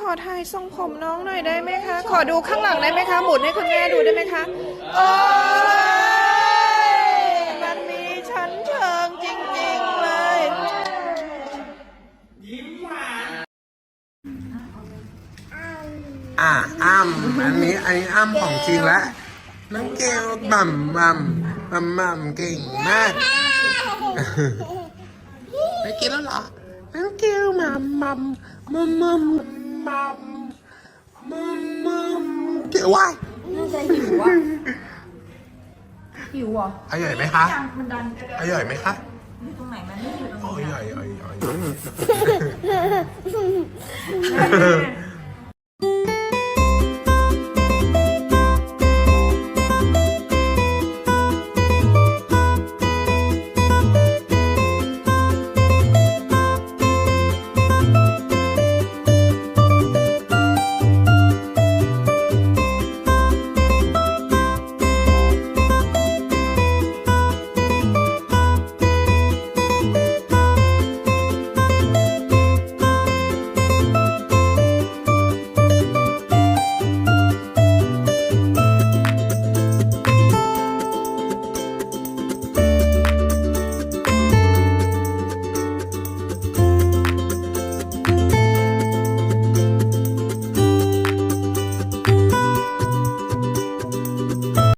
ขอถ่ายทรงผมน้องหน่อยได้ไหมคะ ขอดูข้างหลังได้ไหมคะ หมุนให้คุณแม่ดูได้ไหมคะ โอ้ยมันมีชั้นเชิงจริงๆเลย อะอ้ำอันนี้อันนี้อ้ำของจริงแล้วน้องเกลบั่มบั่มบั่มบั่มเก่งมากไม่กินแล้วเหรอน้องเกลมัมมัมมัมมัม มัมมัมมัมเกลว่ายน่าจะหิวอะหิวเหรออร่อยไหมคะดังมันดันอร่อยไหมคะอยู่ตรงไหนมันไม่อยู่ตรงโอ้ยนี้อร่อยอร่อยอร่อยอะ